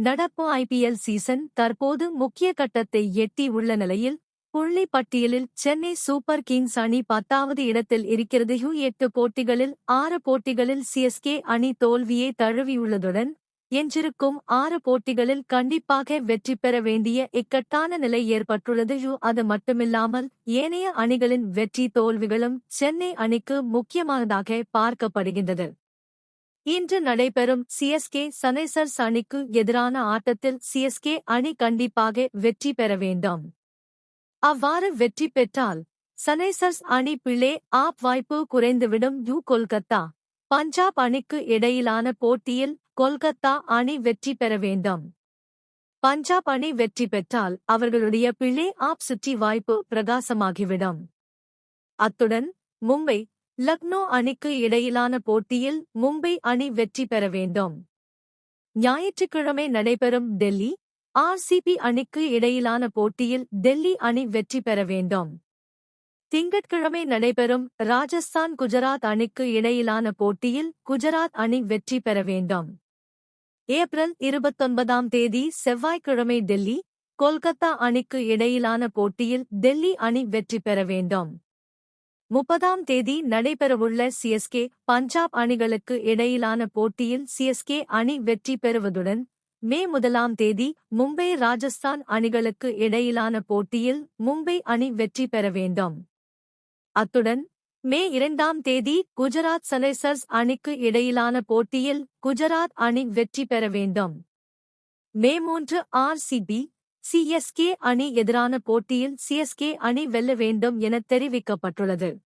நடப்பு IPL season தற்போது முக்கிய கட்டத்தை எட்டி உள்ள நிலையில் புள்ளி பட்டியலில் சென்னை சூப்பர் கிங்ஸ் அணி பத்தாவது இடத்தில் இருக்கிறது. ஹூ எட்டு போட்டிகளில் ஆறு போட்டிகளில் சிஎஸ்கே அணி தோல்வியை தழுவியுள்ளதுடன் எஞ்சிருக்கும் ஆறு போட்டிகளில் கண்டிப்பாக வெற்றி பெற வேண்டிய இக்கட்டான நிலை ஏற்பட்டுள்ளது. ஹூ அது மட்டுமில்லாமல் ஏனைய அணிகளின் வெற்றி தோல்விகளும் சென்னை அணிக்கு முக்கியமானதாக பார்க்கப்படுகின்றது. இன்று நடைபெறும் சிஎஸ்கே சனேசர்ஸ் அணிக்கு எதிரான ஆட்டத்தில் சிஎஸ்கே அணி கண்டிப்பாக வெற்றி பெற வேண்டும். அவ்வாறு வெற்றி பெற்றால் சனேசர்ஸ் அணி பிள்ளே ஆப் வாய்ப்பு குறைந்துவிடும் யூ கொல்கத்தா. பஞ்சாப் அணிக்கு இடையிலான போட்டியில் கொல்கத்தா அணி வெற்றி பெற வேண்டும். பஞ்சாப் அணி வெற்றி பெற்றால் அவர்களுடைய பிள்ளே ஆப் சுற்றி வாய்ப்பு பிரகாசமாகிவிடும். அத்துடன் மும்பை லக்னோ அணிக்கு இடையிலான போட்டியில் மும்பை அணி வெற்றி பெற வேண்டும். ஞாயிற்றுக்கிழமை நடைபெறும் டெல்லி ஆர்சிபி அணிக்கு இடையிலான போட்டியில் டெல்லி அணி வெற்றி பெற வேண்டும். திங்கட்கிழமை நடைபெறும் ராஜஸ்தான் குஜராத் அணிக்கு இடையிலான போட்டியில் குஜராத் அணி வெற்றி பெற வேண்டும். ஏப்ரல் இருபத்தொன்பதாம் தேதி செவ்வாய்க்கிழமை டெல்லி கொல்கத்தா அணிக்கு இடையிலான போட்டியில் டெல்லி அணி வெற்றி பெற வேண்டும். முப்பதாம் தேதி நடைபெறவுள்ள சிஎஸ்கே பஞ்சாப் அணிகளுக்கு இடையிலான போட்டியில் சிஎஸ்கே அணி வெற்றி பெறுவதுடன் மே முதலாம் தேதி மும்பை ராஜஸ்தான் அணிகளுக்கு இடையிலான போட்டியில் மும்பை அணி வெற்றி பெற வேண்டும். அத்துடன் மே இரண்டாம் தேதி குஜராத் சனைசர்ஸ் அணிக்கு இடையிலான போட்டியில் குஜராத் அணி வெற்றி பெற வேண்டும். மே மூன்று ஆர்சிபி சிஎஸ்கே அணி எதிரான போட்டியில் சிஎஸ்கே அணி வெல்ல வேண்டும் என தெரிவிக்கப்பட்டுள்ளது.